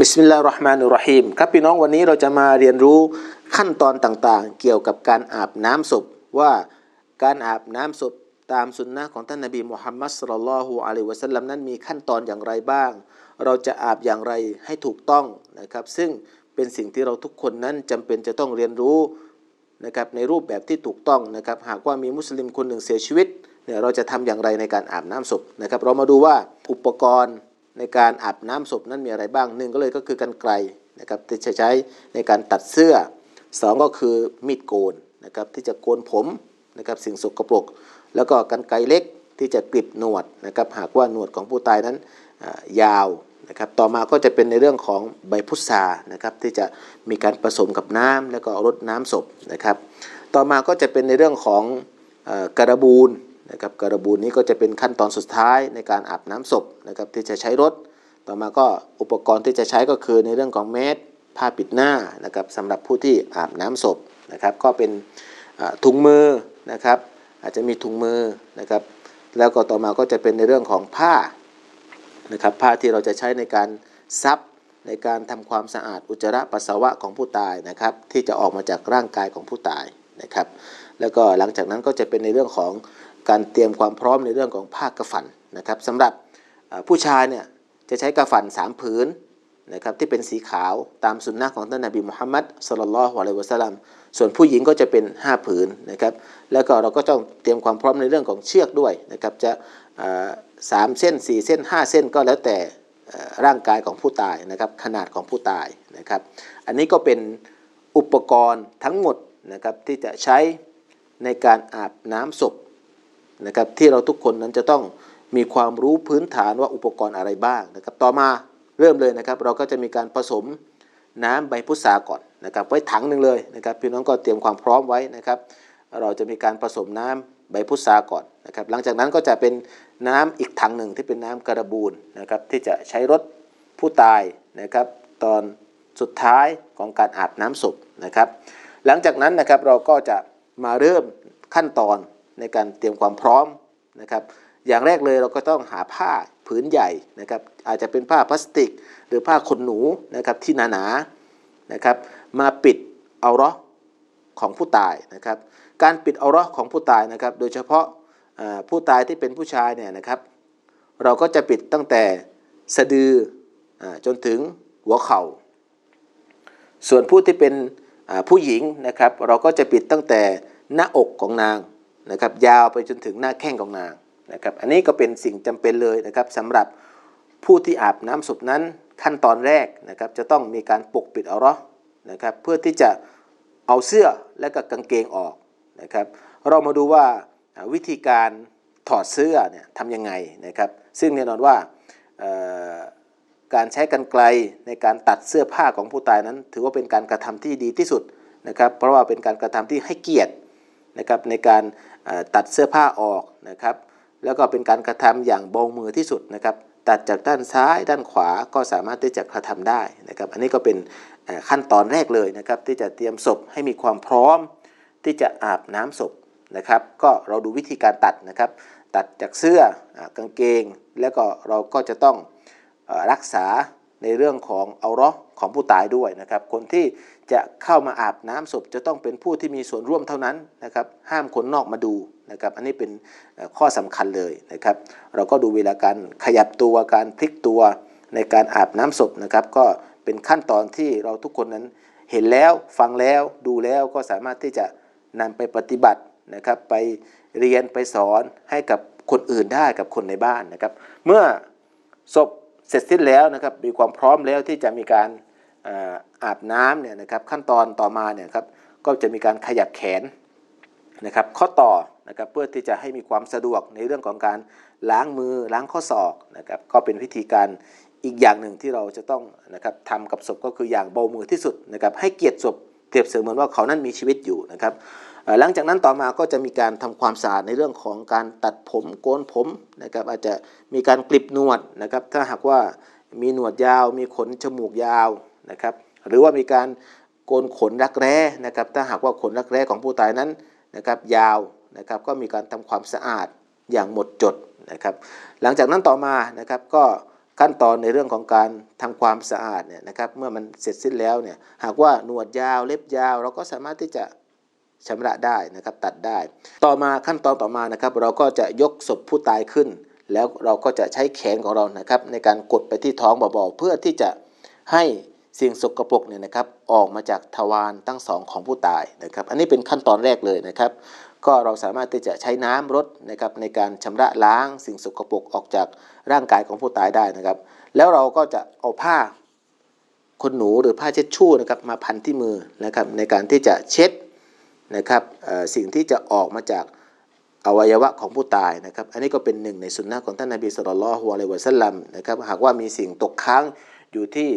บิสมิลลาห์ราะห์มานุรเราะฮีมครับพี่น้องวันนี้เราจะมาเรียนรู้ขั้นตอนต่างๆ เกี่ยวกับการอาบน้ำศพว่าการอาบน้ำศพตามสุนนะของท่านนบีมุฮัมมัดสุลลัลฮุอะลัยวะสัลลัมนั้นมีขั้นตอนอย่างไรบ้าง เราจะอาบอย่างไรให้ถูกต้องนะครับซึ่งเป็นสิ่งที่เราทุกคนนั้นจำเป็นจะต้องเรียนรู้นะครับในรูปแบบที่ถูกต้องนะครับหากว่ามีมุสลิมคนหนึ่งเสียชีวิตเนี่ยเราจะทำอย่างไรในการอาบน้ำศพนะครับเรามาดูว่าอุปกรณ์ ในการอาบน้ำศพนั้นมีอะไรบ้างหนึ่งก็เลยก็คือกันไกลนะครับที่จะใช้ในการตัดเสื้อสองก็คือมีดโกนนะครับที่จะโกนผมนะครับสิ่งสกปรก แล้วก็กันไกลเล็กที่จะกริบหนวดนะครับหากว่าหนวดของผู้ตายนั้นยาวนะครับต่อมาก็จะเป็นในเรื่องของใบพุทรานะครับที่จะมีการผสมกับน้ำแล้วก็รดน้ำศพนะครับ ต่อมาก็จะเป็นในเรื่องของอกระบูน นะครับกระบูนนี้ก็จะเป็นขั้นตอนสุดท้ายในการอาบน้ำศพนะครับที่จะใช้รถ ต่อมาก็อุปกรณ์ที่จะใช้ก็คือในเรื่องของเมสผ้าปิดหน้านะครับสำหรับผู้ที่อาบน้ำศพนะครับก็เป็นถุงมือนะครับอาจจะมีถุงมือนะครับแล้วก็ต่อมาก็จะเป็นในเรื่องของผ้านะครับผ้าที่เราจะใช้ในการซับในการทำความสะอาดอุจจาระปัสสาวะของผู้ตายนะครับที่จะออกมาจากร่างกายของผู้ตายนะครับแล้วก็หลังจากนั้นก็จะเป็นในเรื่องของ การเตรียมความพร้อมในเรื่องของผ้ากระฝันนะครับสำหรับผู้ชายเนี่ยจะใช้กระฝันสามผืนนะครับที่เป็นสีขาวตามสุนนะของท่านนบีมุฮัมมัดสลลัลฮุอะลัยวะสัลลัมส่วนผู้หญิงก็จะเป็น 5 ผืนนะครับแล้วก็เราก็ต้องเตรียมความพร้อมในเรื่องของเชือกด้วยนะครับจะสามเส้น 4 เส้น 5 เส้นก็แล้วแต่ร่างกายของผู้ตายนะครับขนาดของผู้ตายนะครับอันนี้ก็เป็นอุปกรณ์ทั้งหมดนะครับที่จะใช้ในการอาบน้ำศพ นะครับที่เราทุกคนนั้นจะต้องมีความรู้พื้นฐานว่าอุปกรณ์อะไรบ้างนะครับต่อมาเริ่มเลยนะครับ เราก็จะมีการผสมน้ำใบพุทราก่อนนะครับไว้ถังหนึ่งเลยนะครับพี่น้องก็เตรียมความพร้อมไว้นะครับ เราจะมีการผสมน้ำใบพุทราก่อนนะครับหลังจากนั้นก็จะเป็นน้ำอีกถังหนึ่งที่เป็นน้ำกระบูนนะครับที่จะใช้รถผู้ตายนะครับตอนสุดท้ายของการอาบน้ำศพนะครับ หลังจากนั้นนะครับเราก็จะมาเริ่มขั้นตอน ในการเตรียมความพร้อมนะครับ อย่างแรกเลยเราก็ต้องหาผ้าผืนใหญ่นะครับ อาจจะเป็นผ้าพลาสติก หรือผ้าขนหนูนะครับที่หนาๆนะครับ มาปิดเอาราะห์ของผู้ตายนะครับ การปิดเอาราะห์ของผู้ตายนะครับ โดยเฉพาะผู้ตายที่เป็นผู้ชายเนี่ยนะครับ เราก็จะปิดตั้งแต่สะดืออจนถึงหัวเข่า ส่วนผู้ที่เป็นผู้หญิงนะครับ เราก็จะปิดตั้งแต่หน้าอกของนาง นะครับยาวไปจนถึงหน้าแข้งของนางนะครับอันนี้ก็เป็นสิ่งจำเป็นเลยนะครับสำหรับผู้ที่อาบน้ำศพนั้นขั้นตอนแรกนะครับจะต้องมีการปกปิดเอาราะห์นะครับเพื่อที่จะเอาเสื้อและก็กางเกงออกนะครับเรามาดูว่าวิธีการถอดเสื้อเนี่ยทำยังไงนะครับซึ่งแน่นอนว่าการใช้กันไกลในการตัดเสื้อผ้าของผู้ตายนั้น ถือว่าเป็นการกระทำที่ดีที่สุดนะครับเพราะว่าเป็นการกระทำที่ให้เกียรติ นะครับในการตัดเสื้อผ้าออกนะครับแล้วก็เป็นการกระทำอย่างเบามือที่สุดนะครับตัดจากด้านซ้ายด้านขวาก็สามารถที่จะกระทำได้นะครับอันนี้ก็เป็นขั้นตอนแรกเลยนะครับที่จะเตรียมศพให้มีความพร้อมที่จะอาบน้ำศพนะครับก็เราดูวิธีการตัดนะครับตัดจากเสื้ออกางเกง แล้วก็เราก็จะต้องอรักษา ในเรื่องของเอาราะห์ของผู้ตายด้วยนะครับ คนที่จะเข้ามาอาบน้ำศพจะต้องเป็นผู้ที่มีส่วนร่วมเท่านั้นนะครับ ห้ามคนนอกมาดูนะครับ อันนี้เป็นข้อสำคัญเลยนะครับ เราก็ดูเวลาการขยับตัวการพลิกตัวในการอาบน้ำศพนะครับ ก็เป็นขั้นตอนที่เราทุกคนนั้นเห็นแล้วฟังแล้วดูแล้วก็สามารถที่จะนำไปปฏิบัตินะครับ ไปเรียนไปสอนให้กับคนอื่นได้กับคนในบ้านนะครับ เมื่อศพ เสร็จสิ้นแล้วนะครับมีความพร้อมแล้วที่จะมีการอาบน้ำเนี่ยนะครับขั้นตอนต่อมาเนี่ยครับก็จะมีการขยับแขนนะครับข้อต่อนะครับเพื่อที่จะให้มีความสะดวกในเรื่องของการล้างมือล้างข้อศอกนะครับก็เป็นวิธีการอีกอย่างหนึ่งที่เราจะต้องนะครับทำกับศพก็คืออย่างเบามือที่สุดนะครับให้เกียรติศพเปรียบเสมือนว่าเขานั้นมีชีวิตอยู่นะครับ หลังจากนั้นต่อมาก็จะมีการทำความสะอาดในเรื่องของการตัดผมโกนผมนะครับอาจจะมีการกลิบหนวดนะครับถ้าหากว่ามีหนวดยาว มีขนจมูกยาวนะครับหรือว่ามีการโกนขนรักแร้นะครับถ้าหากว่าขนรักแร้ของผู้ตายนั้นนะครับยาวนะครับก็มีการทำความสะอาดอย่างหมดจดนะครับหลังจากนั้นต่อมานะครับก็ขั้นตอนในเรื่องของการทำความสะอาดเนี่ยนะครับเมื่อมันเสร็จสิ้นแล้วเนี่ยหากว่าหนวดยาวเล็บยาว เราก็สามารถที่จะ ชำระได้นะครับตัดได้ ต่อมาขั้นตอนต่อมานะครับ เราก็จะยกศพผู้ตายขึ้น แล้วเราก็จะใช้แขนของเรานะครับ ในการกดไปที่ท้องเบาๆเพื่อที่จะให้สิ่งสกปรกเนี่ยนะครับออกมาจากทวารทั้งสองของผู้ตายนะครับ อันนี้เป็นขั้นตอนแรกเลยนะครับ ก็เราสามารถที่จะใช้น้ำรดนะครับในการชำระล้างสิ่งสกปรกออกจากร่างกายของผู้ตายได้นะครับ แล้วเราก็จะเอาผ้าขนหนูหรือผ้าเช็ดชู่นะครับมาพันที่มือนะครับในการที่จะเช็ด นะครับสิ่งที่จะออกมาจากอวัยวะของผู้ตายนะครับ อันนี้ก็เป็นหนึ่งในสุนนะของท่านนบีสุลต่านละฮ์อะลัยวะสัลลัมนะครับหากว่ามีสิ่งตกค้างอยู่ที่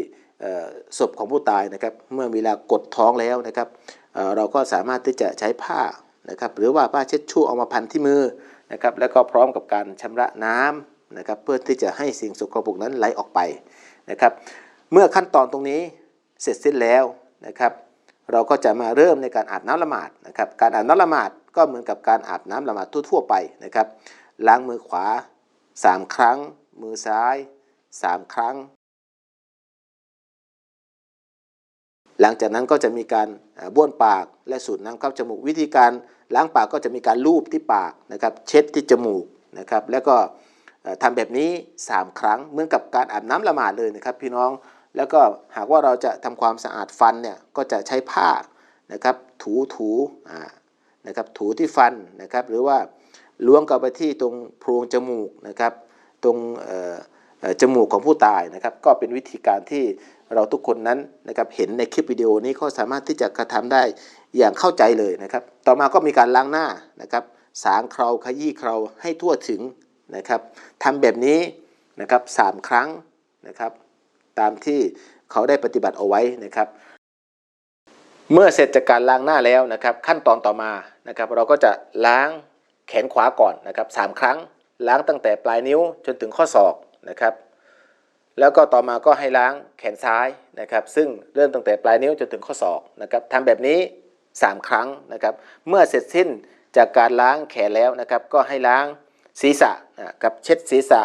ศพของผู้ตายนะครับ เมื่อเวลากดท้องแล้วนะครับเเราก็สามารถที่จะใช้ผ้านะครับ หรือว่าผ้าเช็ดชู่เอามาพันที่มือนะครับ แล้วก็พร้อมกับการชำระน้ำนะครับ เพื่อที่จะให้สิ่งสกปรกนั้นไหลออกไปนะครับ เมื่อขั้นตอนตรงนี้เสร็จสิ้นแล้วนะครับ เราก็จะมาเริ่มในการอาบน้ำละหมาดนะครับการอาบน้ำละหมาดก็เหมือนกับการอาบน้ำละหมาดทั่วๆไปนะครับล้างมือขวา 3 ครั้ง มือซ้าย 3 ครั้ง หลังจากนั้นก็จะมีการบ้วนปากและสูดน้ำเข้าจมูกวิธีการล้างปากก็จะมีการลูบที่ปากนะครับเช็ดที่จมูกนะครับแล้วก็เอ่อทำแบบนี้ 3 ครั้งเหมือนกับการอาบน้ำละหมาดเลยนะครับ พี่น้อง แล้วก็หากว่าเราจะทำความสะอาดฟันเนี่ยก็จะใช้ผ้านะครับถูถูนะครับถูที่ฟันนะครับหรือว่าล้วงเข้าไปที่ตรงโพรงจมูกนะครับตรงจมูกของผู้ตายนะครับก็เป็นวิธีการที่เราทุกคนนั้นนะครับเห็นในคลิปวิดีโอนี้ก็สามารถที่จะกระทำได้อย่างเข้าใจเลยนะครับ ต่อมาก็มีการล้างหน้านะครับสางเคราขยี้เคราให้ทั่วถึงนะครับทำแบบนี้นะครับสามครั้งนะครับ ตามที่เขาได้ปฏิบัติเอาไว้นะครับ เมื่อเสร็จจากการล้างหน้าแล้วนะครับ ขั้นตอนต่อมานะครับ เราก็จะล้างแขนขวาก่อนนะครับสามครั้ง ล้างตั้งแต่ปลายนิ้วจนถึงข้อศอกนะครับ แล้วก็ต่อมาก็ให้ล้างแขนซ้ายนะครับ ซึ่งเริ่มตั้งแต่ปลายนิ้วจนถึงข้อศอกนะครับทำแบบนี้ 3 ครั้งนะครับ เมื่อเสร็จสิ้นจากการล้างแขนแล้วนะครับ ก็ให้ล้างศีรษะอะกับเช็ดศีรษะ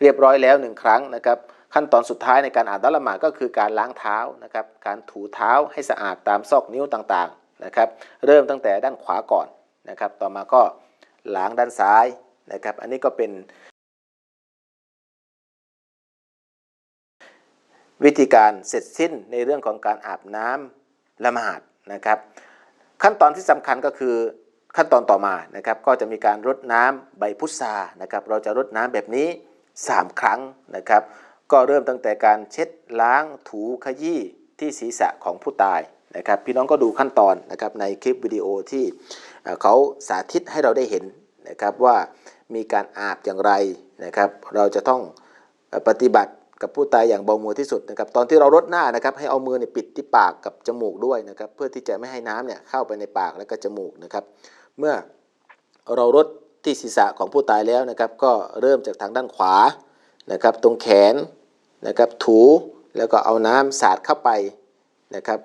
เรียบร้อยแล้วหนึ่งครั้งนะครับ ขั้นตอนสุดท้ายในการอาบน้ำละหมาดก็คือการล้างเท้านะครับ การถูเท้าให้สะอาดตามซอกนิ้วต่างๆนะครับ เริ่มตั้งแต่ด้านขวาก่อนนะครับ ต่อมาก็ล้างด้านซ้ายนะครับ อันนี้ก็เป็น วิธีการเสร็จสิ้นในเรื่องของการอาบน้ำละหมาดนะครับ ขั้นตอนที่สำคัญก็คือขั้นตอนต่อมานะครับ ก็จะมีการรดน้ำใบพุทรานะครับ เราจะรดน้ำแบบนี้ 3 ครั้งนะครับ ก็เริ่มตั้งแต่การเช็ดล้างถูขยี้ที่ศีรษะของผู้ตายนะครับ พี่น้องก็ดูขั้นตอนนะครับในคลิปวิดีโอที่เขาสาธิตให้เราได้เห็นนะครับว่ามีการอาบอย่างไรนะครับ เราจะต้องปฏิบัติกับผู้ตายอย่างเบามือที่สุดนะครับ ตอนที่เรารดหน้านะครับ ให้เอามือเนี่ยปิดที่ปากกับจมูกด้วยนะครับ เพื่อที่จะไม่ให้น้ำเนี่ยเข้าไปในปากและก็จมูกนะครับ เมื่อเรารดที่ศีรษะของผู้ตายแล้วนะครับ ก็เริ่มจากทางด้านขวานะครับ ตรงแขน นะครับถูแล้วก็เอาน้ำสาดเข้าไปนะครับ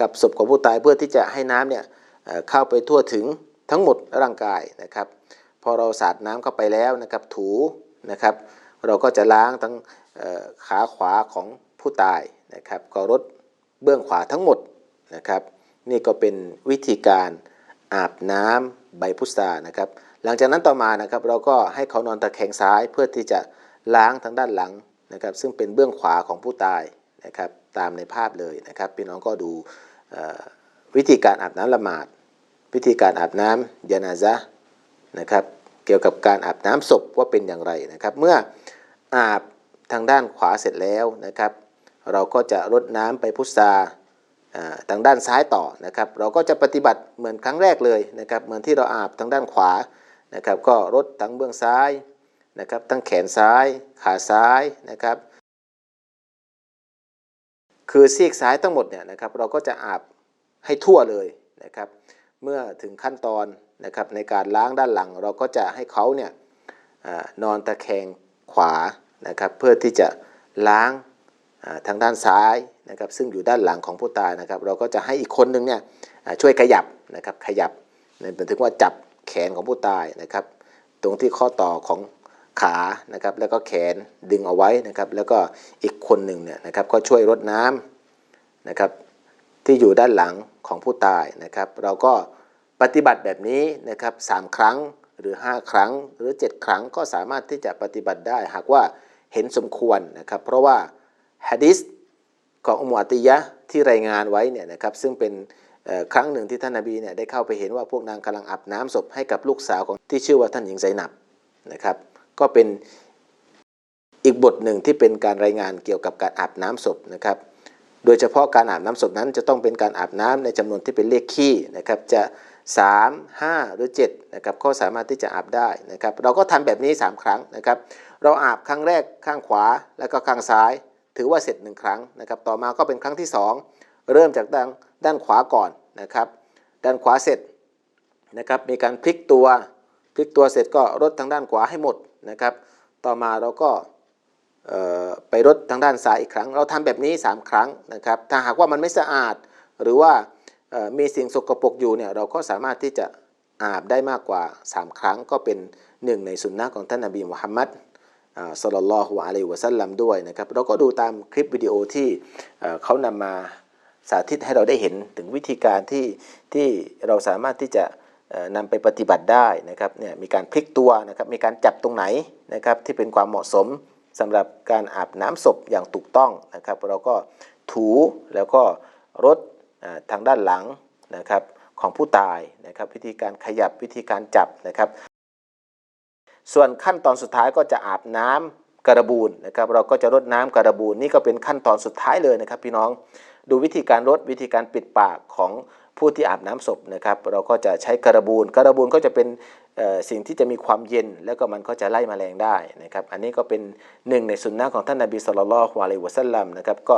กับศพของผู้ตายเพื่อที่จะให้น้ำเนี่ยเข้าไปทั่วถึงทั้งหมดร่างกายนะครับ พอเราสาดน้ำเข้าไปแล้วนะครับถูนะครับ เราก็จะล้างทั้งขาขวาของผู้ตายนะครับก็รดเบื้องขวาทั้งหมดนะครับ นี่ก็เป็นวิธีการอาบน้ำใบพุทรานะครับ หลังจากนั้นต่อมานะครับเราก็ให้เขานอนตะแคงซ้ายเพื่อที่จะล้างทางด้านหลัง นะครับซึ่งเป็นเบื้องขวาของผู้ตายนะครับตามในภาพเลยนะครับพี่น้องก็ดูวิธีการอาบน้ำละหมาด วิธีการอาบน้ำยานาซะนะครับเกี่ยวกับการอาบน้ำศพว่าเป็นอย่างไรนะครับ เมื่ออาบทางด้านขวาเสร็จแล้วนะครับ เราก็จะรดน้ำไปพุทราอ่าทางด้านซ้ายต่อนะครับ เราก็จะปฏิบัติเหมือนครั้งแรกเลยนะครับ เหมือนที่เราอาบทางด้านขวานะครับ ก็รดทั้งเบื้องซ้าย นะครับทั้งแขนซ้ายขาซ้ายนะครับ คือซีกซ้ายทั้งหมดเนี่ยนะครับเราก็จะอาบให้ทั่วเลยนะครับ เมื่อถึงขั้นตอนนะครับในการล้างด้านหลัง เราก็จะให้เขาเนี่ยอนอนตะแคงขวานะครับเพื่อที่จะล้างทางด้านซ้ายนะครับซึ่งอยู่ด้านหลังของผู้ตายนะครับ เราก็จะให้อีกคนนึงเนี่ยช่วยขยับนะครับขยับหมายถึงว่าจับแขนของผู้ตายนะครับ ตรงที่ข้อต่อของ ขานะครับแล้วก็แขนดึงเอาไว้นะครับ แล้วก็อีกคนหนึ่งเนี่ยนะครับก็ช่วยรดน้ำนะครับที่อยู่ด้านหลังของผู้ตายนะครับ เราก็ปฏิบัติแบบนี้นะครับสามครั้งหรือ 5 ครั้งหรือ 7 ครั้งก็สามารถที่จะปฏิบัติได้ หากว่าเห็นสมควรนะครับ เพราะว่าฮะดิษของอุมอัติยะที่รายงานไว้เนี่ยนะครับซึ่งเป็นครั้งหนึ่งที่ท่านนาบีเนี่ยได้เข้าไปเห็นว่าพวกนางกำลังอาบน้ำศพให้กับลูกสาวของที่ชื่อว่าท่านหญิงไซนับนะครับ ก็เป็นอีกบทหนึ่งที่เป็นการรายงานเกี่ยวกับการอาบน้ำศพนะครับ โดยเฉพาะการอาบน้ำศพนั้นจะต้องเป็นการอาบน้ำในจำนวนที่เป็นเลขคี่นะครับจะ 3 5 หรือ7นะครับก็สามารถที่จะอาบได้นะครับ เราก็ทำแบบนี้ 3 ครั้งนะครับ เราอาบครั้งแรกข้างขวาแล้วก็ข้างซ้าย ถือว่าเสร็จ 1 ครั้งนะครับ ต่อมาก็เป็นครั้งที่ 2 เริ่มจากด้านด้านขวาก่อนนะครับ ด้านขวาเสร็จนะครับมีการพลิกตัวพลิกตัวเสร็จก็รดทางด้านขวาให้หมด นะครับ ต่อมาเราก็ไปรดทางด้านซ้ายอีกครั้ง เราทำแบบนี้ 3 ครั้งนะครับ ถ้าหากว่ามันไม่สะอาด หรือว่ามีสิ่งสกปรกอยู่เนี่ยเราก็สามารถที่จะอาบได้มากกว่า 3 ครั้งก็เป็นหนึ่งในสุนนะของท่านนบีมุฮัมมัดอ่าศ็อลลัลอฮุอะลัยวะสัลลัมด้วยนะครับ เราก็ดูตามคลิปวิดีโอที่เเขานำมาสาธิตให้เราได้เห็นถึงวิธีการที่ที่เราสามารถที่จะ นำไปปฏิบัติได้นะครับเนี่ยมีการพลิกตัวนะครับมีการจับตรงไหนนะครับที่เป็นความเหมาะสมสำหรับการอาบน้ำศพอย่างถูกต้องนะครับ เราก็ถูแล้วก็รดทางด้านหลังนะครับของผู้ตายนะครับวิธีการขยับวิธีการจับนะครับ ส่วนขั้นตอนสุดท้ายก็จะอาบน้ำกระบูนนะครับเราก็จะรดน้ำกระบูนนี่ก็เป็นขั้นตอนสุดท้ายเลยนะครับ พี่น้องดูวิธีการรดวิธีการปิดปากของ ผู้ที่อาบน้ำศพนะครับ เราก็จะใช้กระบูนกระบูนก็จะเป็นสิ่งที่จะมีความเย็น แล้วก็มันก็จะไล่แมลงได้นะครับ อันนี้ก็เป็นหนึ่งในสุนนะของท่านนบีสุลต่านละฮ์วะลัยวะสัลลัมนะครับก็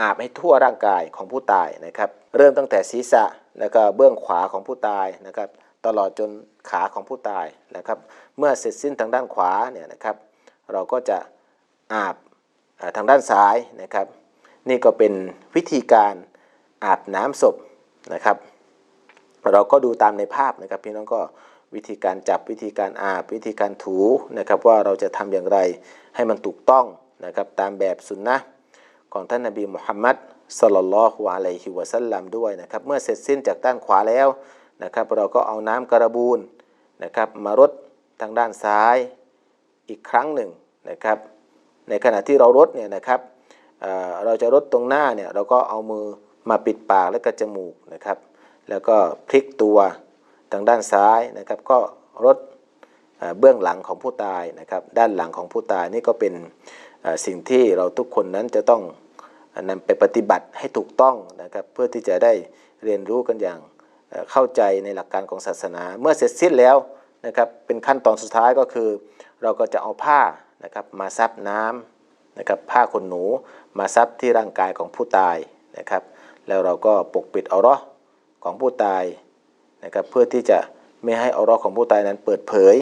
อาบให้ทั่วร่างกายของผู้ตายนะครับ เริ่มตั้งแต่ศีรษะแล้วก็เบื้องขวาของผู้ตายนะครับ ตลอดจนขาของผู้ตายนะครับ เมื่อเสร็จสิ้นทางด้านขวาเนี่ยนะครับ เราก็จะอาบทางด้านซ้ายนะครับ นี่ก็เป็นวิธีการอาบน้ำศพ นะครับ เราก็ดูตามในภาพนะครับ พี่น้องก็วิธีการจับวิธีการอาบวิธีการถูนะครับว่าเราจะทำอย่างไรให้มันถูกต้องนะครับตามแบบสุนนะของท่านนบีมุฮัมมัดสลลัลลอฮุอะลัยฮิวะสัลลัมด้วยนะครับเมื่อเสร็จสิ้นจากด้านขวาแล้วนะครับ เราก็เอาน้ำกระบูนนะครับมารดทางด้านซ้ายอีกครั้งหนึ่งนะครับในขณะที่เรารดเนี่ยนะครับเเราจะรดตรงหน้าเนี่ยเราก็เอามือ มาปิดปากและก็จมูกนะครับ แล้วก็พลิกตัวทางด้านซ้ายนะครับ ก็รดเบื้องหลังของผู้ตายนะครับ ด้านหลังของผู้ตายนี่ก็เป็นสิ่งที่เราทุกคนนั้นจะต้องนำไปปฏิบัติให้ถูกต้องนะครับ เพื่อที่จะได้เรียนรู้กันอย่างเข้าใจในหลักการของศาสนา เมื่อเสร็จสิ้นแล้วนะครับเป็นขั้นตอนสุดท้ายก็คือ เราก็จะเอาผ้านะครับมาซับน้ำนะครับผ้าขนหนูมาซับที่ร่างกายของผู้ตายนะครับ แล้วเราก็ปกปิดอาราะห์ของผู้ตายนะครับเพื่อที่จะไม่ให้อาราะห์ของผู้ตายนั้นเปิดเผย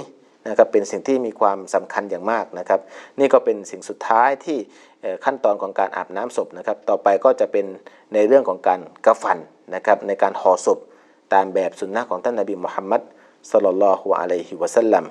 นะครับเป็นสิ่งที่มีความสำคัญอย่างมากนะครับ นี่ก็เป็นสิ่งสุดท้ายที่ขั้นตอนของการอาบน้ำศพนะครับ ต่อไปก็จะเป็นในเรื่องของการกระฟันนะครับในการห่อศพตามแบบสุนนะของท่านนบีมุฮัมมัดสลลัลลอฮุอะลัยฮิวะสัลลัม